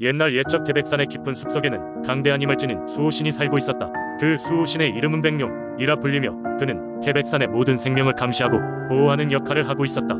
옛날 옛적 태백산의 깊은 숲속에는 강대한 힘을 지닌 수호신이 살고 있었다. 그 수호신의 이름은 백룡이라 불리며 그는 태백산의 모든 생명을 감시하고 보호하는 역할을 하고 있었다.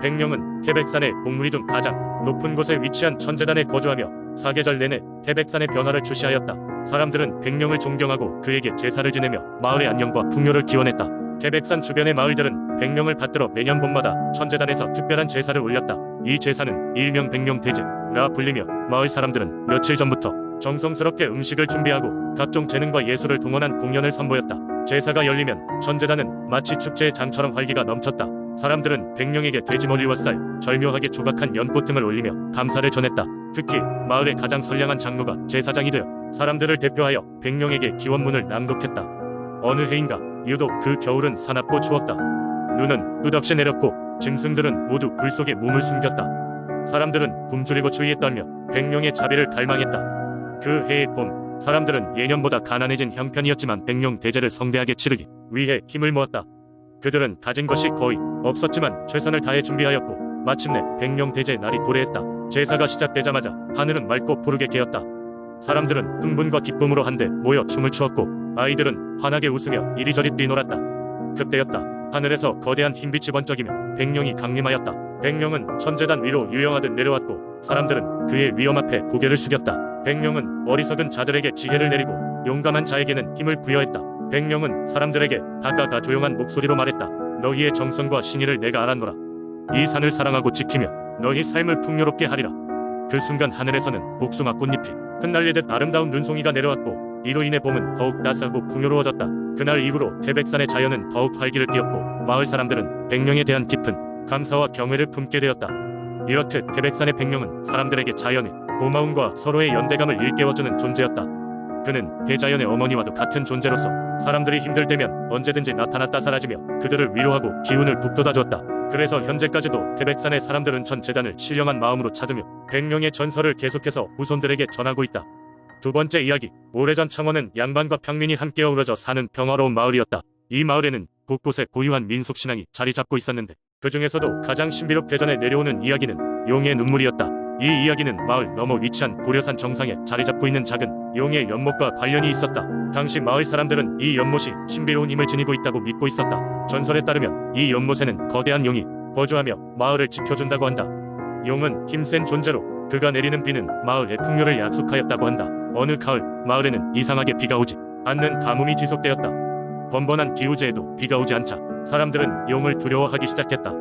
백룡은 태백산의 봉우리 중 가장 높은 곳에 위치한 천재단에 거주하며 사계절 내내 태백산의 변화를 주시하였다. 사람들은 백룡을 존경하고 그에게 제사를 지내며 마을의 안녕과 풍요를 기원했다. 태백산 주변의 마을들은 백룡을 받들어 매년 봄마다 천재단에서 특별한 제사를 올렸다. 이 제사는 일명 백룡대제 라 불리며 마을 사람들은 며칠 전부터 정성스럽게 음식을 준비하고 각종 재능과 예술을 동원한 공연을 선보였다. 제사가 열리면 천재단은 마치 축제의 장처럼 활기가 넘쳤다. 사람들은 백룡에게 돼지머리와 쌀, 절묘하게 조각한 연꽃 등을 올리며 감사를 전했다. 특히 마을의 가장 선량한 장로가 제사장이 되어 사람들을 대표하여 백룡에게 기원문을 낭독했다. 어느 해인가 유독 그 겨울은 사납고 추웠다. 눈은 끝없이 내렸고 짐승들은 모두 불 속에 몸을 숨겼다. 사람들은 굶주리고 추위에 떨며 백룡의 자비를 갈망했다. 그 해의 봄, 사람들은 예년보다 가난해진 형편이었지만 백룡 대제를 성대하게 치르기 위해 힘을 모았다. 그들은 가진 것이 거의 없었지만 최선을 다해 준비하였고 마침내 백룡 대제의 날이 도래했다. 제사가 시작되자마자 하늘은 맑고 푸르게 개었다. 사람들은 흥분과 기쁨으로 한데 모여 춤을 추었고 아이들은 환하게 웃으며 이리저리 뛰놀았다. 그때였다. 하늘에서 거대한 흰빛이 번쩍이며 백룡이 강림하였다. 백룡은 천재단 위로 유영하듯 내려왔고 사람들은 그의 위엄 앞에 고개를 숙였다. 백룡은 어리석은 자들에게 지혜를 내리고 용감한 자에게는 힘을 부여했다. 백룡은 사람들에게 다가가 조용한 목소리로 말했다. 너희의 정성과 신의를 내가 알았노라. 이 산을 사랑하고 지키며 너희 삶을 풍요롭게 하리라. 그 순간 하늘에서는 복숭아 꽃잎이 흩날리듯 아름다운 눈송이가 내려왔고 이로 인해 봄은 더욱 따스하고 풍요로워졌다. 그날 이후로 태백산의 자연은 더욱 활기를 띠었고 마을 사람들은 백령에 대한 깊은 감사와 경외를 품게 되었다. 이렇듯 태백산의 백령은 사람들에게 자연의 고마움과 서로의 연대감을 일깨워주는 존재였다. 그는 대자연의 어머니와도 같은 존재로서 사람들이 힘들 때면 언제든지 나타났다 사라지며 그들을 위로하고 기운을 북돋아 주었다. 그래서 현재까지도 태백산의 사람들은 전 재단을 신령한 마음으로 찾으며 백령의 전설을 계속해서 후손들에게 전하고 있다. 두 번째 이야기. 오래전 창원은 양반과 평민이 함께 어우러져 사는 평화로운 마을이었다. 이 마을에는 곳곳에 고유한 민속 신앙이 자리 잡고 있었는데 그 중에서도 가장 신비롭 대전에 내려오는 이야기는 용의 눈물이었다. 이 이야기는 마을 너머 위치한 고려산 정상에 자리 잡고 있는 작은 용의 연못과 관련이 있었다. 당시 마을 사람들은 이 연못이 신비로운 힘을 지니고 있다고 믿고 있었다. 전설에 따르면 이 연못에는 거대한 용이 거주하며 마을을 지켜준다고 한다. 용은 힘센 존재로 그가 내리는 비는 마을의 풍요를 약속하였다고 한다. 어느 가을 마을에는 이상하게 비가 오지 않는 가뭄이 지속되었다. 번번한 기우제에도 비가 오지 않자 사람들은 용을 두려워하기 시작했다.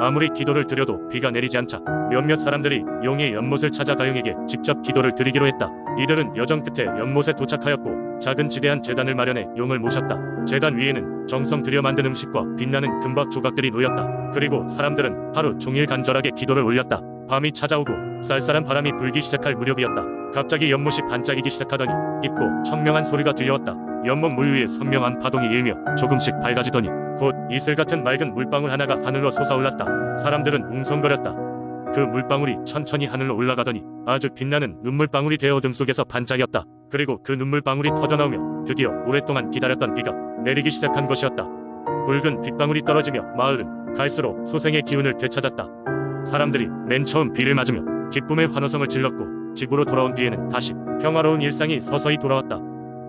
아무리 기도를 드려도 비가 내리지 않자 몇몇 사람들이 용의 연못을 찾아 가용에게 직접 기도를 드리기로 했다. 이들은 여정 끝에 연못에 도착하였고 작은 지대한 재단을 마련해 용을 모셨다. 재단 위에는 정성 들여 만든 음식과 빛나는 금박 조각들이 놓였다. 그리고 사람들은 하루 종일 간절하게 기도를 올렸다. 밤이 찾아오고 쌀쌀한 바람이 불기 시작할 무렵이었다. 갑자기 연못이 반짝이기 시작하더니 깊고 청명한 소리가 들려왔다. 연못 물 위에 선명한 파동이 일며 조금씩 밝아지더니 곧 이슬 같은 맑은 물방울 하나가 하늘로 솟아올랐다. 사람들은 웅성거렸다. 그 물방울이 천천히 하늘로 올라가더니 아주 빛나는 눈물방울이 되어 어둠 속에서 반짝였다. 그리고 그 눈물방울이 터져나오며 드디어 오랫동안 기다렸던 비가 내리기 시작한 것이었다. 붉은 빗방울이 떨어지며 마을은 갈수록 소생의 기운을 되찾았다. 사람들이 맨 처음 비를 맞으며 기쁨의 환호성을 질렀고 집으로 돌아온 뒤에는 다시 평화로운 일상이 서서히 돌아왔다.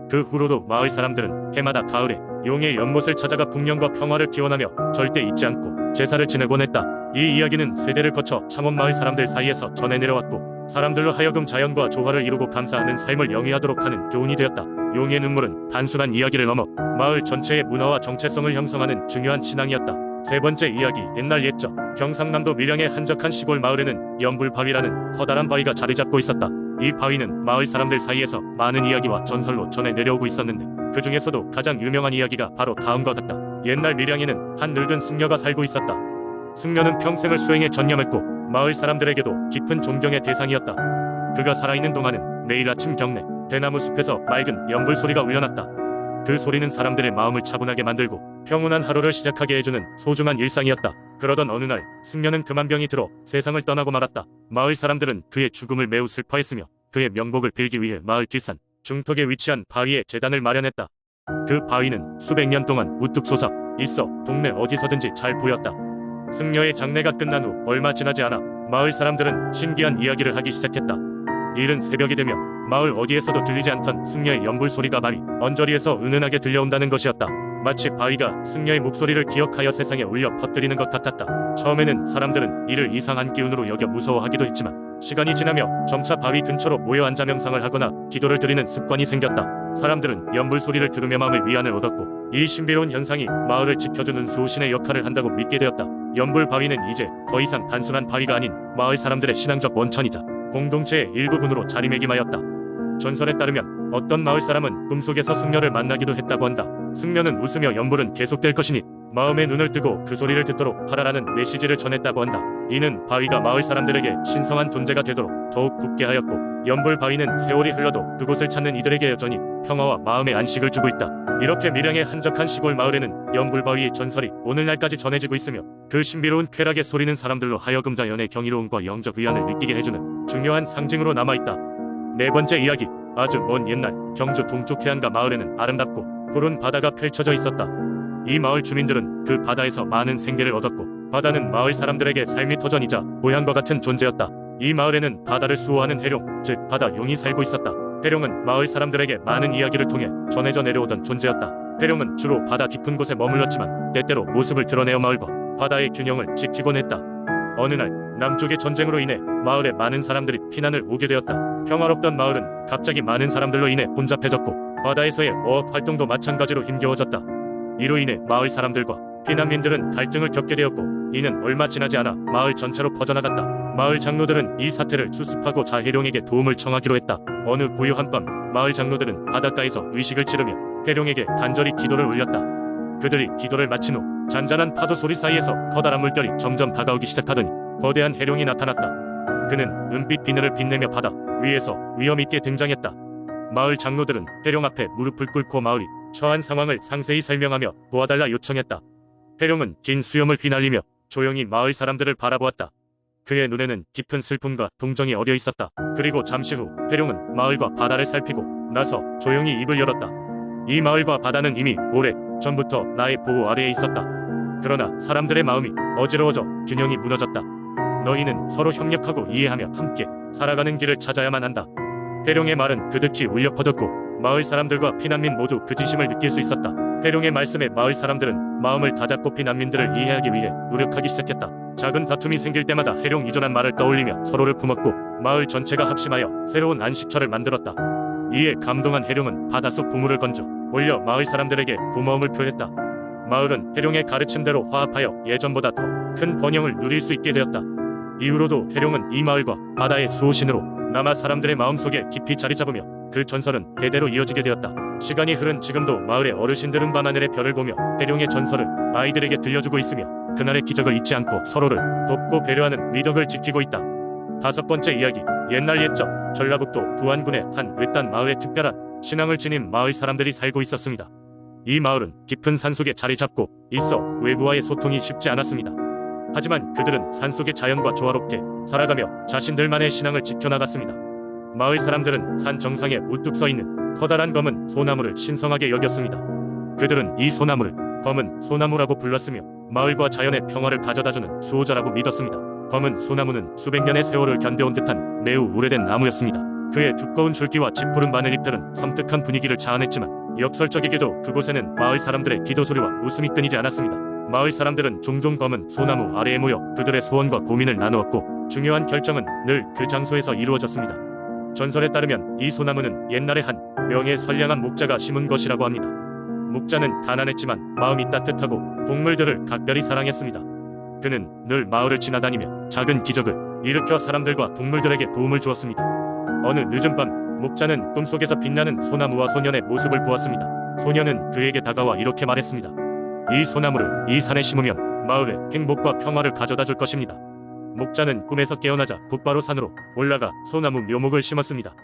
그 후로도 마을 사람들은 해마다 가을에 용의 연못을 찾아가 풍년과 평화를 기원하며 절대 잊지 않고 제사를 지내곤 했다. 이 이야기는 세대를 거쳐 창원 마을 사람들 사이에서 전해 내려왔고 사람들로 하여금 자연과 조화를 이루고 감사하는 삶을 영위하도록 하는 교훈이 되었다. 용의 눈물은 단순한 이야기를 넘어 마을 전체의 문화와 정체성을 형성하는 중요한 신앙이었다. 세 번째 이야기 옛날 옛적 경상남도 밀양의 한적한 시골 마을에는 연불바위라는 커다란 바위가 자리 잡고 있었다. 이 바위는 마을 사람들 사이에서 많은 이야기와 전설로 전해 내려오고 있었는데 그 중에서도 가장 유명한 이야기가 바로 다음과 같다. 옛날 밀양에는 한 늙은 승려가 살고 있었다. 승려는 평생을 수행에 전념했고 마을 사람들에게도 깊은 존경의 대상이었다. 그가 살아있는 동안은 매일 아침 경내 대나무 숲에서 맑은 연불 소리가 울려났다. 그 소리는 사람들의 마음을 차분하게 만들고 평온한 하루를 시작하게 해주는 소중한 일상이었다. 그러던 어느 날 승려는 그만 병이 들어 세상을 떠나고 말았다. 마을 사람들은 그의 죽음을 매우 슬퍼했으며 그의 명복을 빌기 위해 마을 뒷산 중턱에 위치한 바위에 재단을 마련했다. 그 바위는 수백 년 동안 우뚝 솟아 있어 동네 어디서든지 잘 보였다. 승려의 장례가 끝난 후 얼마 지나지 않아 마을 사람들은 신기한 이야기를 하기 시작했다. 이른 새벽이 되면 마을 어디에서도 들리지 않던 승려의 연불 소리가 바위 언저리에서 은은하게 들려온다는 것이었다. 마치 바위가 승려의 목소리를 기억하여 세상에 울려 퍼뜨리는 것 같았다. 처음에는 사람들은 이를 이상한 기운으로 여겨 무서워하기도 했지만 시간이 지나며 점차 바위 근처로 모여 앉아 명상을 하거나 기도를 드리는 습관이 생겼다. 사람들은 연불 소리를 들으며 마음의 위안을 얻었고 이 신비로운 현상이 마을을 지켜주는 수호신의 역할을 한다고 믿게 되었다. 연불 바위는 이제 더 이상 단순한 바위가 아닌 마을 사람들의 신앙적 원천이자 공동체의 일부분으로 자리매김하였다. 전설에 따르면 어떤 마을 사람은 꿈속에서 승려를 만나기도 했다고 한다. 승려는 웃으며 연불은 계속될 것이니 마음의 눈을 뜨고 그 소리를 듣도록 하라라는 메시지를 전했다고 한다. 이는 바위가 마을 사람들에게 신성한 존재가 되도록 더욱 굳게 하였고 연불 바위는 세월이 흘러도 그곳을 찾는 이들에게 여전히 평화와 마음의 안식을 주고 있다. 이렇게 밀양의 한적한 시골 마을에는 연불 바위의 전설이 오늘날까지 전해지고 있으며 그 신비로운 쾌락의 소리는 사람들로 하여금 자연의 경이로움과 영적 위안을 느끼게 해주는 중요한 상징으로 남아있다. 네 번째 이야기 아주 먼 옛날 경주 동쪽 해안가 마을에는 아름답고 푸른 바다가 펼쳐져 있었다. 이 마을 주민들은 그 바다에서 많은 생계를 얻었고 바다는 마을 사람들에게 삶의 터전이자 고향과 같은 존재였다. 이 마을에는 바다를 수호하는 해룡, 즉 바다 용이 살고 있었다. 해룡은 마을 사람들에게 많은 이야기를 통해 전해져 내려오던 존재였다. 해룡은 주로 바다 깊은 곳에 머물렀지만 때때로 모습을 드러내어 마을과 바다의 균형을 지키곤 했다. 어느 날 남쪽의 전쟁으로 인해 마을에 많은 사람들이 피난을 오게 되었다. 평화롭던 마을은 갑자기 많은 사람들로 인해 혼잡해졌고 바다에서의 어업 활동도 마찬가지로 힘겨워졌다. 이로 인해 마을 사람들과 피난민들은 갈등을 겪게 되었고 이는 얼마 지나지 않아 마을 전체로 퍼져나갔다. 마을 장로들은 이 사태를 수습하고 자해룡에게 도움을 청하기로 했다. 어느 고요한 밤 마을 장로들은 바닷가에서 의식을 치르며 해룡에게 간절히 기도를 올렸다. 그들이 기도를 마친 후 잔잔한 파도 소리 사이에서 커다란 물결이 점점 다가오기 시작하더니 거대한 해룡이 나타났다. 그는 은빛 비늘을 빛내며 바다 위에서 위험 있게 등장했다. 마을 장로들은 해룡 앞에 무릎을 꿇고 마을이 처한 상황을 상세히 설명하며 도와달라 요청했다. 해룡은 긴 수염을 휘날리며 조용히 마을 사람들을 바라보았다. 그의 눈에는 깊은 슬픔과 동정이 어려 있었다. 그리고 잠시 후 해룡은 마을과 바다를 살피고 나서 조용히 입을 열었다. 이 마을과 바다는 이미 오래 전부터 나의 보호 아래에 있었다. 그러나 사람들의 마음이 어지러워져 균형이 무너졌다. 너희는 서로 협력하고 이해하며 함께 살아가는 길을 찾아야만 한다. 해룡의 말은 그득히 울려 퍼졌고 마을 사람들과 피난민 모두 그 진심을 느낄 수 있었다. 해룡의 말씀에 마을 사람들은 마음을 다잡고 피난민들을 이해하기 위해 노력하기 시작했다. 작은 다툼이 생길 때마다 해룡 이전한 말을 떠올리며 서로를 품었고 마을 전체가 합심하여 새로운 안식처를 만들었다. 이에 감동한 해룡은 바닷속 보물을 건져 올려 마을 사람들에게 고마움을 표했다. 마을은 해룡의 가르침대로 화합하여 예전보다 더 큰 번영을 누릴 수 있게 되었다. 이후로도 해룡은 이 마을과 바다의 수호신으로 남아 사람들의 마음속에 깊이 자리 잡으며 그 전설은 대대로 이어지게 되었다. 시간이 흐른 지금도 마을의 어르신들은 밤하늘의 별을 보며 해룡의 전설을 아이들에게 들려주고 있으며 그날의 기적을 잊지 않고 서로를 돕고 배려하는 미덕을 지키고 있다. 다섯 번째 이야기 옛날 옛적 전라북도 부안군의 한 외딴 마을에 특별한 신앙을 지닌 마을 사람들이 살고 있었습니다. 이 마을은 깊은 산속에 자리 잡고 있어 외부와의 소통이 쉽지 않았습니다. 하지만 그들은 산속의 자연과 조화롭게 살아가며 자신들만의 신앙을 지켜나갔습니다. 마을 사람들은 산 정상에 우뚝 서 있는 커다란 검은 소나무를 신성하게 여겼습니다. 그들은 이 소나무를 검은 소나무라고 불렀으며 마을과 자연의 평화를 가져다주는 수호자라고 믿었습니다. 검은 소나무는 수백 년의 세월을 견뎌온 듯한 매우 오래된 나무였습니다. 그의 두꺼운 줄기와 짙푸른 바늘잎들은 섬뜩한 분위기를 자아냈지만 역설적이게도 그곳에는 마을 사람들의 기도 소리와 웃음이 끊이지 않았습니다. 마을 사람들은 종종 검은 소나무 아래에 모여 그들의 소원과 고민을 나누었고 중요한 결정은 늘 그 장소에서 이루어졌습니다. 전설에 따르면 이 소나무는 옛날에 한 명의 선량한 목자가 심은 것이라고 합니다. 목자는 가난했지만 마음이 따뜻하고 동물들을 각별히 사랑했습니다. 그는 늘 마을을 지나다니며 작은 기적을 일으켜 사람들과 동물들에게 도움을 주었습니다. 어느 늦은 밤 목자는 꿈속에서 빛나는 소나무와 소년의 모습을 보았습니다. 소년은 그에게 다가와 이렇게 말했습니다. 이 소나무를 이 산에 심으면 마을에 행복과 평화를 가져다 줄 것입니다. 목자는 꿈에서 깨어나자 곧바로 산으로 올라가 소나무 묘목을 심었습니다.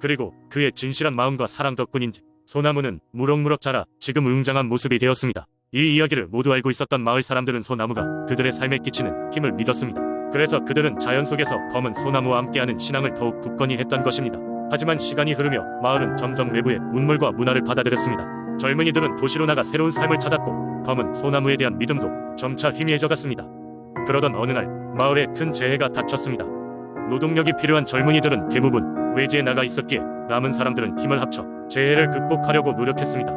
그리고 그의 진실한 마음과 사랑 덕분인지 소나무는 무럭무럭 자라 지금 웅장한 모습이 되었습니다. 이 이야기를 모두 알고 있었던 마을 사람들은 소나무가 그들의 삶에 끼치는 힘을 믿었습니다. 그래서 그들은 자연 속에서 검은 소나무와 함께하는 신앙을 더욱 굳건히 했던 것입니다. 하지만 시간이 흐르며 마을은 점점 외부의 문물과 문화를 받아들였습니다. 젊은이들은 도시로 나가 새로운 삶을 찾았고 검은 소나무에 대한 믿음도 점차 희미해져 갔습니다. 그러던 어느 날 마을에 큰 재해가 닥쳤습니다. 노동력이 필요한 젊은이들은 대부분 외지에 나가 있었기에 남은 사람들은 힘을 합쳐 재해를 극복하려고 노력했습니다.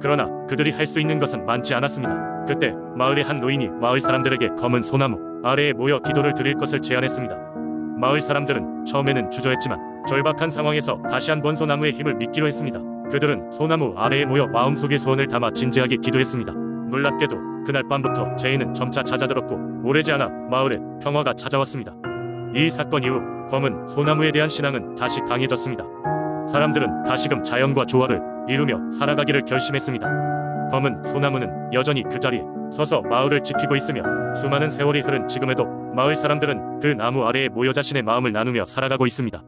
그러나 그들이 할 수 있는 것은 많지 않았습니다. 그때 마을의 한 노인이 마을 사람들에게 검은 소나무 아래에 모여 기도를 드릴 것을 제안했습니다. 마을 사람들은 처음에는 주저했지만 절박한 상황에서 다시 한번 소나무의 힘을 믿기로 했습니다. 그들은 소나무 아래에 모여 마음속의 소원을 담아 진지하게 기도했습니다. 놀랍게도 그날 밤부터 재해는 점차 잦아들었고 오래지 않아 마을에 평화가 찾아왔습니다. 이 사건 이후 검은 소나무에 대한 신앙은 다시 강해졌습니다. 사람들은 다시금 자연과 조화를 이루며 살아가기를 결심했습니다. 검은 소나무는 여전히 그 자리에 서서 마을을 지키고 있으며 수많은 세월이 흐른 지금에도 마을 사람들은 그 나무 아래에 모여 자신의 마음을 나누며 살아가고 있습니다.